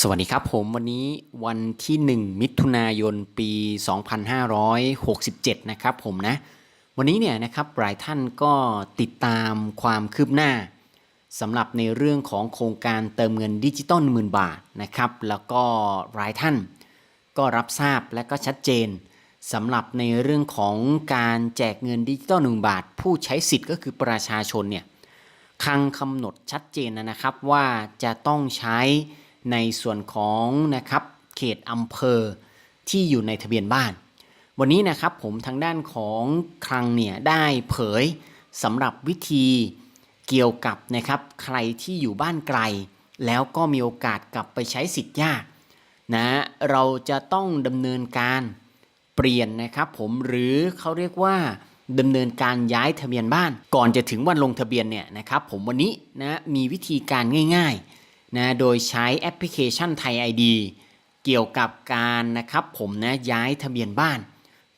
สวัสดีครับผมวันนี้วันที่ 1 มิถุนายนปี 2567 นะครับผมนะ วันนี้เนี่ยนะครับหลายท่านก็ติดตามความคืบหน้าสำหรับในเรื่องของโครงการเติมเงินดิจิตอลหมื่นบาทนะครับ แล้วก็หลายท่านก็รับทราบและก็ชัดเจนสำหรับในเรื่องของการแจกเงินดิจิตอลหนึ่งบาท ผู้ใช้สิทธิ์ก็คือประชาชนเนี่ยคังกำหนดชัดเจนนะครับว่าจะต้องใช้ ในส่วนของนะครับเขตอำเภอที่อยู่ในทะเบียนบ้าน วันนี้นะครับผมทางด้านของคลังเนี่ยได้เผยสำหรับวิธีเกี่ยวกับนะครับใครที่อยู่บ้านไกล แล้วก็มีโอกาสกลับไปใช้สิทธิ์ยากนะเราจะต้องดำเนินการเปลี่ยนนะครับผมหรือเขาเรียกว่าดำเนินการย้ายทะเบียนบ้าน ก่อนจะถึงวันลงทะเบียนเนี่ยนะครับผมวันนี้นะมีวิธีการง่าย ๆ นะโดยใช้แอปพลิเคชันไทย ID เกี่ยวกับการนะครับผมนะย้ายทะเบียนบ้าน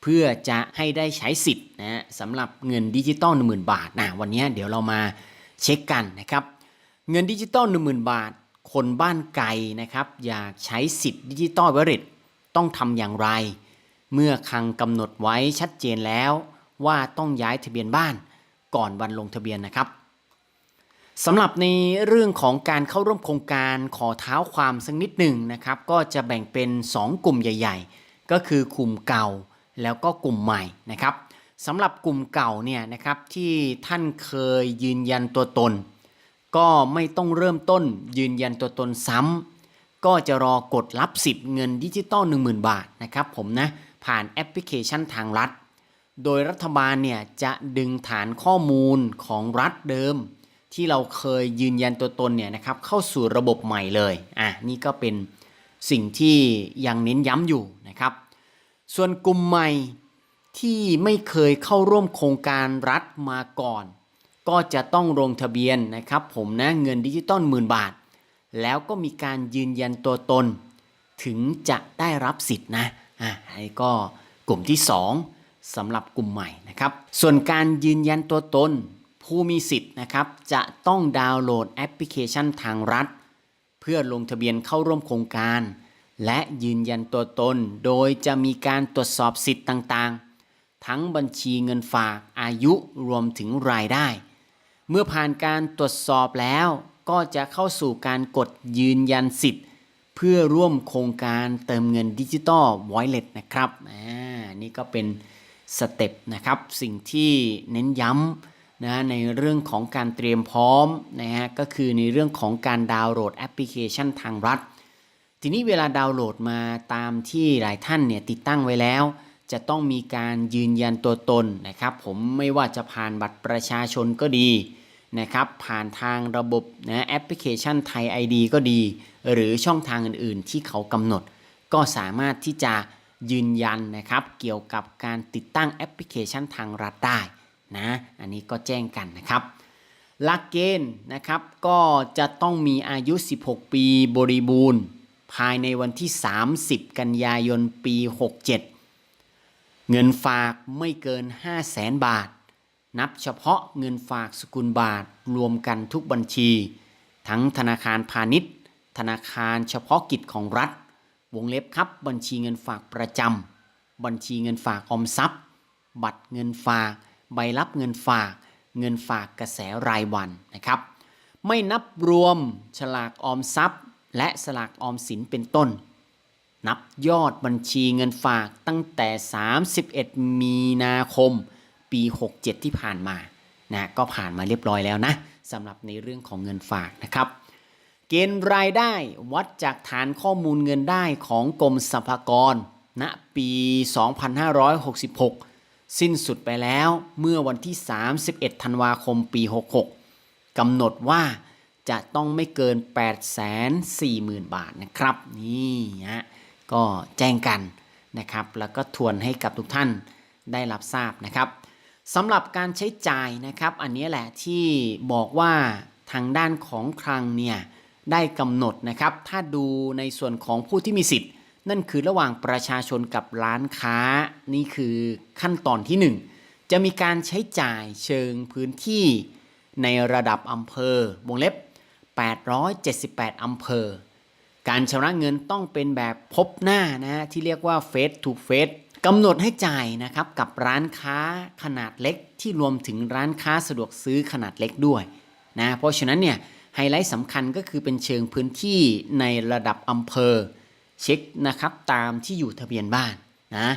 เพื่อจะให้ได้ใช้สิทธิ์นะสำหรับเงินดิจิตอล1 0,000 บาทนะวันนี้เดี๋ยวเรามาเช็คกันนะครับ เงินดิจิตอล1 0,000 บาท คนบ้านไกลนะครับอยากใช้สิทธิ์ดิจิตอลวอลเล็ตต้องทำอย่างไร เมื่อคังกำหนดไว้ชัดเจนแล้ว ว่าต้องย้ายทะเบียนบ้านก่อนวันลงทะเบียนนะครับ สำหรับในเรื่องของการเข้าร่วมโครงการขอเท้าความสักนิดหนึ่งนะครับ ก็จะแบ่งเป็น 2 กลุ่มใหญ่ ๆ ก็คือกลุ่มเก่าแล้วก็กลุ่มใหม่นะครับสำหรับกลุ่มเก่าเนี่ยนะครับที่ท่านเคยยืนยันตัวตน ก็ไม่ต้องเริ่มต้นยืนยันตัวตนซ้ำก็จะรอกดรับสิทธิ์เงินดิจิตอล10,000 บาทนะครับผมนะผ่านแอปพลิเคชันทางรัฐ โดยรัฐบาลเนี่ยจะดึงฐานข้อมูลของรัฐเดิม ที่เราเคยยืนยันตัวตนเนี่ยนะครับเข้าสู่ระบบใหม่เลยอะนี่ก็เป็นสิ่งที่ยังเน้นย้ำอยู่นะครับ ส่วนกลุ่มใหม่ที่ไม่เคยเข้าร่วมโครงการรัฐมาก่อน ก็จะต้องลงทะเบียนนะครับ ผมนะเงินดิจิตอลหมื่นบาท แล้วก็มีการยืนยันตัวตน ถึงจะได้รับสิทธิ์นะอะอันนี้ก็กลุ่มที่ 2สำหรับกลุ่มใหม่นะครับ ส่วนการยืนยันตัวตน ผู้มีสิทธิ์นะครับ จะต้องดาวน์โหลดแอปพลิเคชันทางรัฐ เพื่อลงทะเบียนเข้าร่วมโครงการ และยืนยันตัวตน โดยจะมีการตรวจสอบสิทธิ์ต่างๆ ทั้งบัญชีเงินฝากอายุรวมถึงรายได้ เมื่อผ่านการตรวจสอบแล้วก็จะเข้าสู่การกดยืนยันสิทธิ์ เพื่อร่วมโครงการเติมเงินดิจิตอลวอลเล็ตนะครับอ่านี่ก็เป็นสเต็ปนะครับ สิ่งที่เน้นย้ำ นะในเรื่องของการเตรียมพร้อมนะฮะก็คือในเรื่องของการดาวน์โหลดแอปพลิเคชันทางรัฐ ทีนี้เวลาดาวน์โหลดมาตามที่หลายท่านเนี่ยติดตั้งไว้แล้ว จะต้องมีการยืนยันตัวตนนะครับ ผมไม่ว่าจะผ่านบัตรประชาชนก็ดีนะครับผ่านทางระบบนะแอปพลิเคชันไทย ID ก็ดี หรือช่องทางอื่นๆ ที่เขากำหนด ก็สามารถที่จะยืนยันนะครับเกี่ยวกับการติดตั้งแอปพลิเคชันทางรัฐได้ นะ อันนี้ก็แจ้งกันนะครับ หลักเกณฑ์นะครับก็จะต้องมีอายุ 16 ปีบริบูรณ์ ภายในวันที่ 30 กันยายนปี 67 เงินฝากไม่เกิน 5 0 0แสนบาท นับเฉพาะเงินฝากสกุลบาทรวมกันทุกบัญชี ทั้งธนาคารพาณิชย์ ธนาคารเฉพาะกิจของรัฐ วงเล็บครับบัญชีเงินฝากประจำบัญชีเงินฝากออมทรัพย์ บัตรเงินฝาก ใบรับเงินฝาก เงินฝากกระแสรายวันนะครับ ไม่นับรวมฉลากออมทรัพย์ และสลากออมสินเป็นต้น นับยอดบัญชีเงินฝากตั้งแต่ 31 มีนาคม ปี 67 ที่ผ่านมานะก็ผ่านมาเรียบร้อยแล้วนะสำหรับในเรื่องของเงินฝากนะครับ เกณฑ์รายได้วัดจากฐานข้อมูลเงินได้ของกรมสรรพากรณปี 2566 สิ้นสุดไปแล้วเมื่อวันที่ 31 ธันวาคมปี 66กำหนดว่าจะต้องไม่เกิน 840,000 บาทนะครับ นี่ฮะก็แจ้งกันนะครับ แล้วก็ทวนให้กับทุกท่านได้รับทราบนะครับสำหรับการใช้จ่ายนะครับ อันนี้แหละที่บอกว่าทางด้านของคลังเนี่ยได้กำหนดนะครับ ถ้าดูในส่วนของผู้ที่มีสิทธิ์ นั่นคือระหว่างประชาชนกับร้านค้านี่คือขั้นตอนที่ 1 จะมีการใช้จ่ายเชิงพื้นที่ในระดับอำเภอวงเล็บ 878 อำเภอ การชำระเงินต้องเป็นแบบพบหน้านะฮะที่เรียกว่า face to face กำหนดให้จ่ายนะครับกับร้านค้าขนาดเล็กที่รวมถึงร้านค้าสะดวกซื้อขนาดเล็กด้วยนะเพราะฉะนั้นเนี่ยไฮไลท์สำคัญก็คือเป็นเชิงพื้นที่ในระดับอำเภอ เช็คนะครับตามที่อยู่ทะเบียนบ้านนะ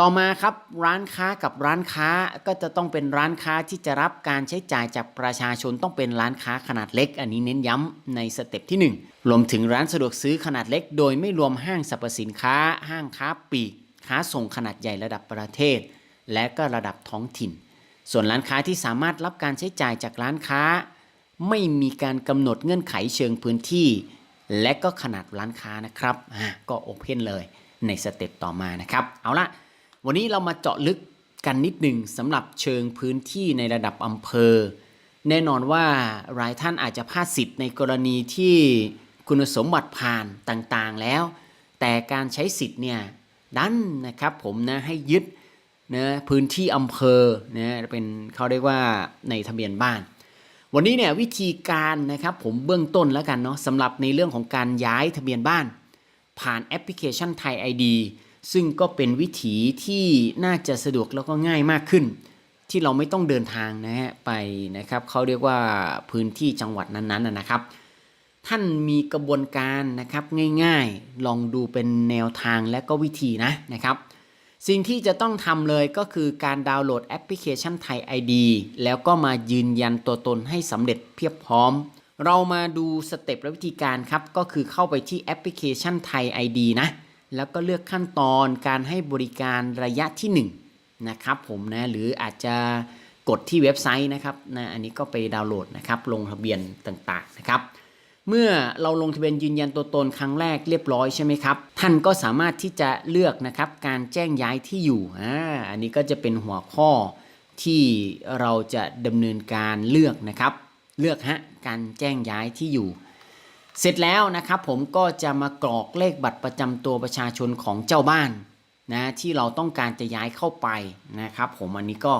ต่อมาครับร้านค้ากับร้านค้าก็จะต้องเป็นร้านค้าที่จะรับการใช้จ่ายจากประชาชนต้องเป็นร้านค้าขนาดเล็ก อันนี้เน้นย้ำในสเต็ปที่ 1 รวมถึงร้านสะดวกซื้อขนาดเล็ก โดยไม่รวมห้างสรรพสินค้า ห้างค้าปลีกค้าส่งขนาดใหญ่ระดับประเทศ และก็ระดับท้องถิ่น ส่วนร้านค้าที่สามารถรับการใช้จ่ายจากร้านค้า ไม่มีการกำหนดเงื่อนไขเชิงพื้นที่ และก็ขนาดร้านค้านะครับก็โอเพนเลยในสเต็ปต่อมานะครับ เอาละวันนี้เรามาเจาะลึกกันนิดหนึ่งสำหรับเชิงพื้นที่ในระดับอำเภอ แน่นอนว่าหลายท่านอาจจะพลาดสิทธิ์ในกรณีที่คุณสมบัติผ่านต่างๆแล้ว แต่การใช้สิทธิ์เนี่ยดันนะครับผมนะให้ยึดนะพื้นที่อำเภอนะเป็นเขาเรียกว่าในทะเบียนบ้าน วันนี้เนี่ยวิธีการนะครับผมเบื้องต้นแล้วกันเนาะสำหรับในเรื่องของการย้ายทะเบียนบ้าน ผ่านแอปพลิเคชันไทย ID ซึ่งก็เป็นวิถีที่น่าจะสะดวกแล้วก็ง่ายมากขึ้น ที่เราไม่ต้องเดินทางนะฮะไปนะครับเขาเรียกว่าพื้นที่จังหวัดนั้นๆนะนะครับ ท่านมีกระบวนการนะครับง่ายๆ ลองดูเป็นแนวทางและก็วิธีนะนะครับ สิ่งที่จะต้องทำเลยก็คือการดาวน์โหลดแอปพลิเคชันไทย ID แล้วก็มายืนยันตัวตนให้สำเร็จเพียบพร้อม เรามาดูสเต็ปและวิธีการครับ ก็คือเข้าไปที่แอปพลิเคชันไทย ID นะ แล้วก็เลือกขั้นตอนการให้บริการระยะที่ 1 นะครับผมนะ หรืออาจจะกดที่เว็บไซต์นะครับนะอันนี้ก็ไปดาวน์โหลดนะครับ ลงทะเบียนต่างๆนะครับ เมื่อเราลงทะเบียนยืนยันตัวตนครั้งแรกเรียบร้อยใช่ไหมครับท่านก็สามารถที่จะเลือกนะครับการแจ้งย้ายที่อยู่อ่าอันนี้ก็จะเป็นหัวข้อที่เราจะดำเนินการเลือกนะครับ เลือกฮะการแจ้งย้ายที่อยู่ เสร็จแล้วนะครับผมก็จะมากรอกเลขบัตรประจำตัวประชาชนของเจ้าบ้านนะที่เราต้องการจะย้ายเข้าไปนะครับ ผมอันนี้ก็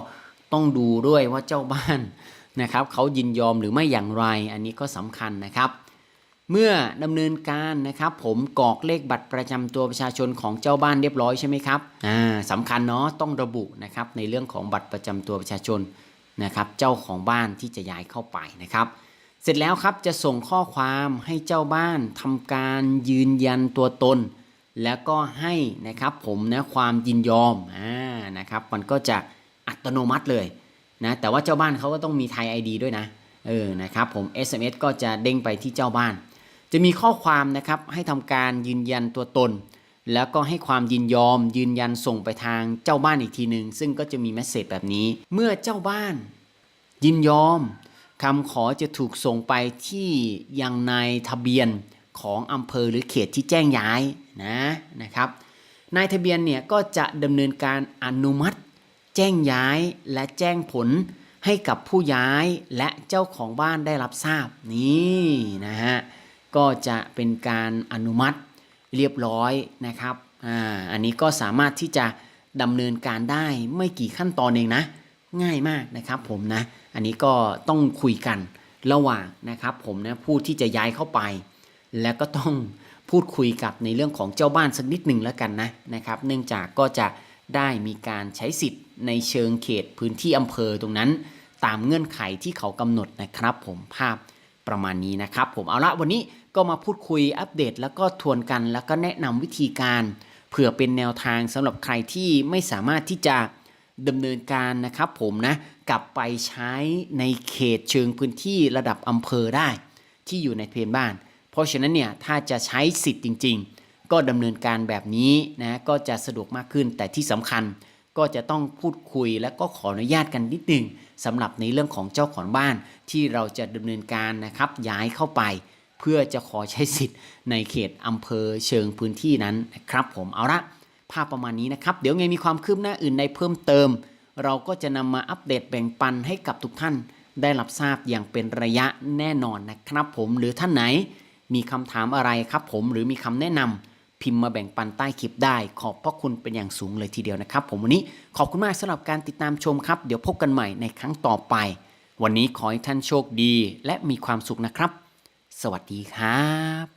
ต้องดูด้วยว่าเจ้าบ้านนะครับเขายินยอมหรือไม่อย่างไร อันนี้ก็สำคัญนะครับ เมื่อดำเนินการนะครับ ผมกรอกเลขบัตรประจำตัวประชาชนของเจ้าบ้านเรียบร้อยใช่ไหมครับอ่าสำคัญเนาะต้องระบุนะครับในเรื่องของบัตรประจำตัวประชาชนนะครับ เจ้าของบ้านที่จะย้ายเข้าไปนะครับ เสร็จแล้วครับจะส่งข้อความให้เจ้าบ้านทำการยืนยันตัวตน แล้วก็ให้นะครับผมนะความยินยอมอ่านะครับ มันก็จะอัตโนมัติเลยนะแต่ว่าเจ้าบ้านเขาก็ต้องมีไทย ID ด้วยนะเออนะครับผม SMS ก็จะเด้งไปที่เจ้าบ้าน จะมีข้อความนะครับให้ทำการยืนยันตัวตน แล้วก็ให้ความยินยอม ยืนยันส่งไปทางเจ้าบ้านอีกทีหนึ่งซึ่งก็จะมีเมสเซจแบบนี้ เมื่อเจ้าบ้าน ยินยอมคำขอจะถูกส่งไปที่ยังในทะเบียนของอำเภอหรือเขตที่แจ้งย้ายนะนะครับนายทะเบียนเนี่ยก็จะดำเนินการอนุมัติ แจ้งย้ายและแจ้งผลให้กับผู้ย้ายและเจ้าของบ้านได้รับทราบนี่นะฮะ ก็จะเป็นการอนุมัติเรียบร้อยนะครับอ่าอันนี้ก็สามารถที่จะดำเนินการได้ไม่กี่ขั้นตอนเองนะ ง่ายมากนะครับผมนะ อันนี้ก็ต้องคุยกันระหว่างนะครับผมนะผู้ที่จะย้ายเข้าไป แล้วก็ต้องพูดคุยกับในเรื่องของเจ้าบ้านสักนิดหนึ่งแล้วกันนะนะครับ เนื่องจากก็จะได้มีการใช้สิทธิ์ในเชิงเขตพื้นที่อำเภอตรงนั้น ตามเงื่อนไขที่เขากำหนดนะครับผมภาพ ประมาณนี้นะครับ ผมเอาละวันนี้ก็มาพูดคุยอัปเดต แล้วก็ทวนกัน แล้วก็แนะนำวิธีการ เผื่อเป็นแนวทางสำหรับใครที่ไม่สามารถที่จะดำเนินการนะครับ ผมนะกลับไปใช้ในเขตเชิงพื้นที่ระดับอำเภอได้ ที่อยู่ในเพียนบ้าน เพราะฉะนั้นเนี่ยถ้าจะใช้สิทธิ์จริง ๆ ก็ดำเนินการแบบนี้นะก็จะสะดวกมากขึ้นแต่ที่สำคัญ ก็จะต้องพูดคุยและก็ขออนุญาตกันนิดหนึงสำหรับในเรื่องของเจ้าของบ้านที่เราจะดำเนินการนะครับย้ายเข้าไป เพื่อจะขอใช้สิทธิ์ในเขตอำเภอเชิงพื้นที่นั้นนะครับผมเอาละภาพประมาณนี้นะครับ เดี๋ยวไงมีความคืบหน้าอื่นในเพิ่มเติม เราก็จะนำมาอัปเดตแบ่งปันให้กับทุกท่าน ได้รับทราบอย่างเป็นระยะแน่นอนนะครับผมหรือท่านไหน มีคำถามอะไรครับผมหรือมีคำแนะนำ พิมพ์มาแบ่งปันใต้คลิปได้ขอบพระคุณเป็นอย่างสูงเลยทีเดียวนะครับ ผมวันนี้ขอบคุณมากสำหรับการติดตามชมครับ เดี๋ยวพบกันใหม่ในครั้งต่อไป วันนี้ขอให้ท่านโชคดี และมีความสุขนะครับ สวัสดีครับ